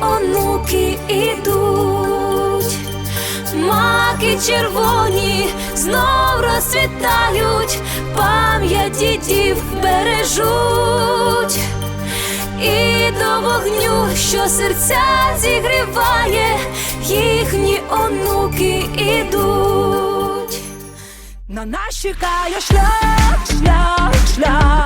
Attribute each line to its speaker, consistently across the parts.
Speaker 1: онуки ідуть. Маки червоні знов розцвітають, пам'ять дідів бережуть. І до вогню, що серця зігріває, їхні онуки ідуть.
Speaker 2: На нас чекає шлях, шлях, шлях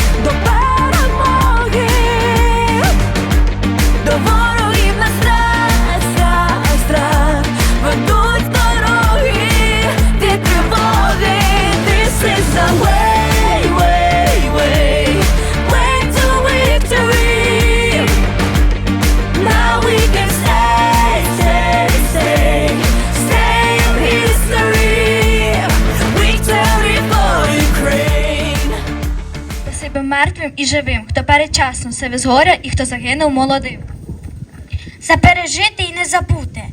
Speaker 3: мертвим і живим, хто передчасно себе згоря і хто загинув молодим. За пережити і не забути,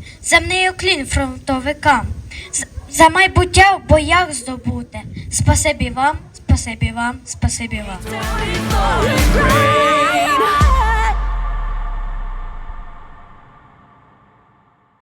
Speaker 3: мною клін фронтовикам, за майбуття в боях здобути. Спасибі вам, спасибі вам, спасибі вам.